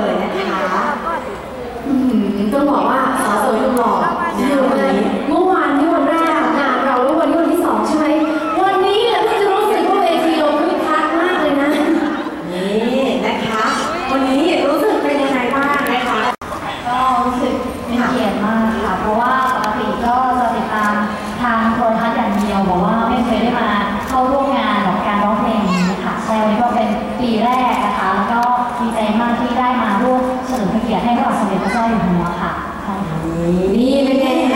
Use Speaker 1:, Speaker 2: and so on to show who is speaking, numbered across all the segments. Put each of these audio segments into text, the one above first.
Speaker 1: 对 เกีย
Speaker 2: ร
Speaker 3: ติให้พระบาทสมเด็จพระเจ้าอยู่หัวค่ะ
Speaker 1: นี่เป็นไง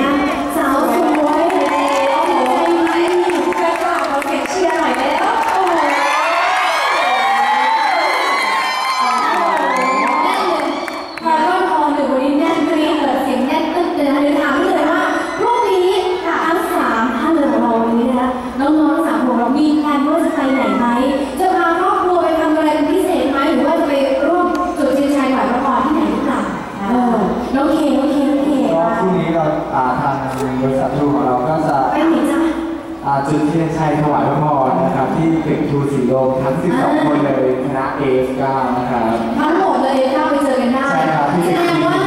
Speaker 1: จุดทียนชัยถวายพระพรนะ
Speaker 4: ครับ ที่ตึกทูสีลมทั้ง 12 คนเลยคณะเอฟก้านะครับ
Speaker 1: ทั้งหมดเลยเข้าไปเจอกันได้
Speaker 4: ใช่ครับ
Speaker 1: แสดงว่า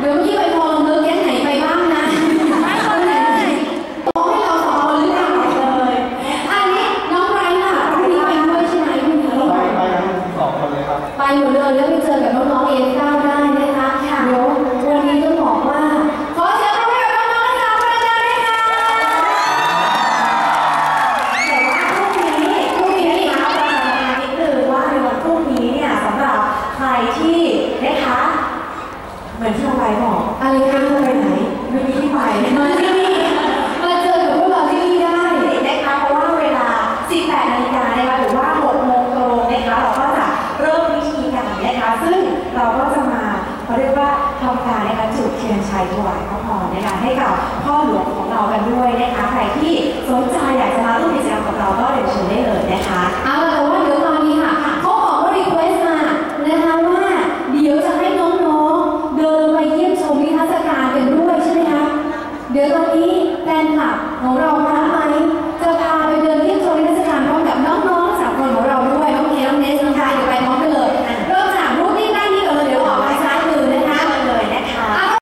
Speaker 1: เดี๋ยวเมื่อกี้ไปพอลเลิกแก๊งไหนไปบ้างนะบอกให้เราสอหรือเปล่เลยอันนี้น้องไรล่ะไบรไปด้วยใช่ไหมคุณน้
Speaker 4: องคร
Speaker 1: ไปหมดเลยแล้วไปเจอกับน้องๆเอฟก้า เรา
Speaker 2: ก็
Speaker 1: จะ
Speaker 2: มาเขาเรียกว่าทำการในกคะจุดเทียนชัยถวายพระพรนะคะให้กับพ่อหลวงของเรากันด้วยนะคะใครที่สนใจอยากจะมา